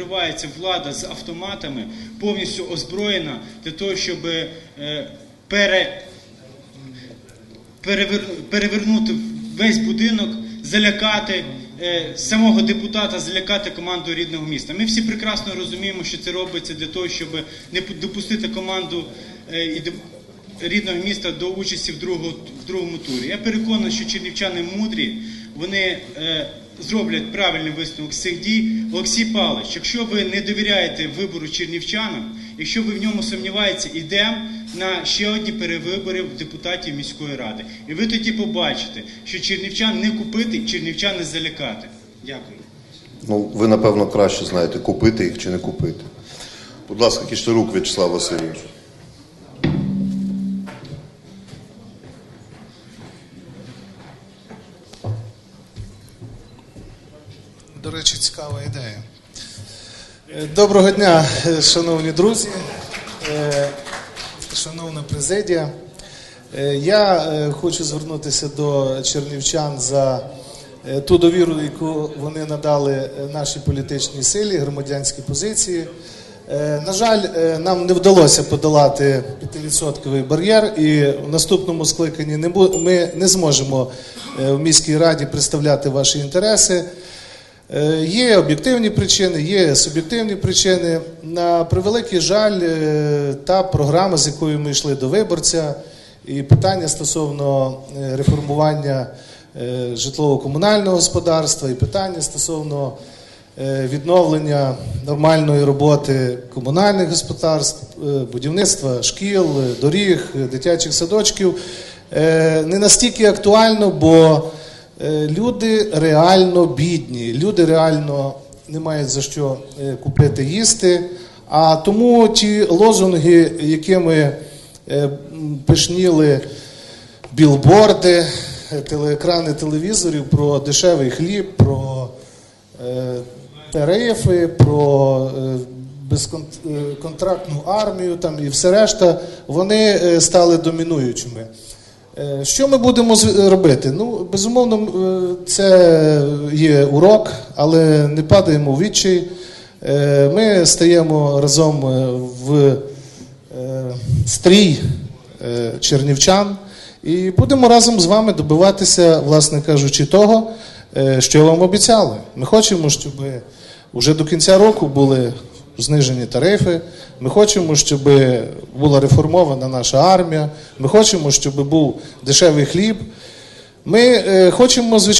вривається влада з автоматами, повністю озброєна для того, щоб е, пере, перевер, перевернути весь будинок, залякати е, самого депутата, залякати команду рідного міста. Ми всі прекрасно розуміємо, що це робиться для того, щоб не допустити команду е, рідного міста до участі в, другому турі. Я переконаний, що чернівчани мудрі, вони зроблять правильний висновок з цих дій. Олексій Павлович, якщо ви не довіряєте вибору чернівчанам, якщо ви в ньому сумніваєтеся, йдемо на ще одні перевибори депутатів міської ради. І ви тоді побачите, що чернівчан не купити, чернівчан не залякати. Дякую. Ну, ви, напевно, краще знаєте, купити їх чи не купити. Будь ласка, Кішторук В'ячеслав Васильович. До речі, цікава ідея. Е, Доброго дня, е, шановні друзі, е, шановна президія. Я хочу звернутися до чернівчан за ту довіру, яку вони надали нашій політичній силі, громадянській позиції. На жаль, нам не вдалося подолати 5% бар'єр, і в наступному скликанні ми не зможемо в міській раді представляти ваші інтереси. Е, Є об'єктивні причини, є суб'єктивні причини. На превеликий жаль, е, та програма, з якою ми йшли до виборця, і питання стосовно е, реформування житлово-комунального господарства, і питання стосовно відновлення нормальної роботи комунальних господарств, будівництва шкіл, доріг, дитячих садочків не настільки актуально, бо Люди реально бідні, люди реально не мають за що е, купити їсти. А тому ті лозунги, якими е, пишніли білборди, е, телеекрани телевізорів про дешевий хліб, про е, тарифи, про е, безкон- е, контрактну армію там і все решта, вони е, стали домінуючими. Е, Що ми будемо з- робити? Ну, безумовно, е, це є урок, але не падаємо в відчай. Е, Ми стаємо разом е, в е, стрій е, чернівчан і будемо разом з вами добиватися, власне кажучи, того, е, що вам обіцяли. Ми хочемо, щоб вже до кінця року були знижені тарифи. Ми хочемо, щоб була реформована наша армія. Ми хочемо, щоб був дешевий хліб. Ми е, хочемо, звичайно.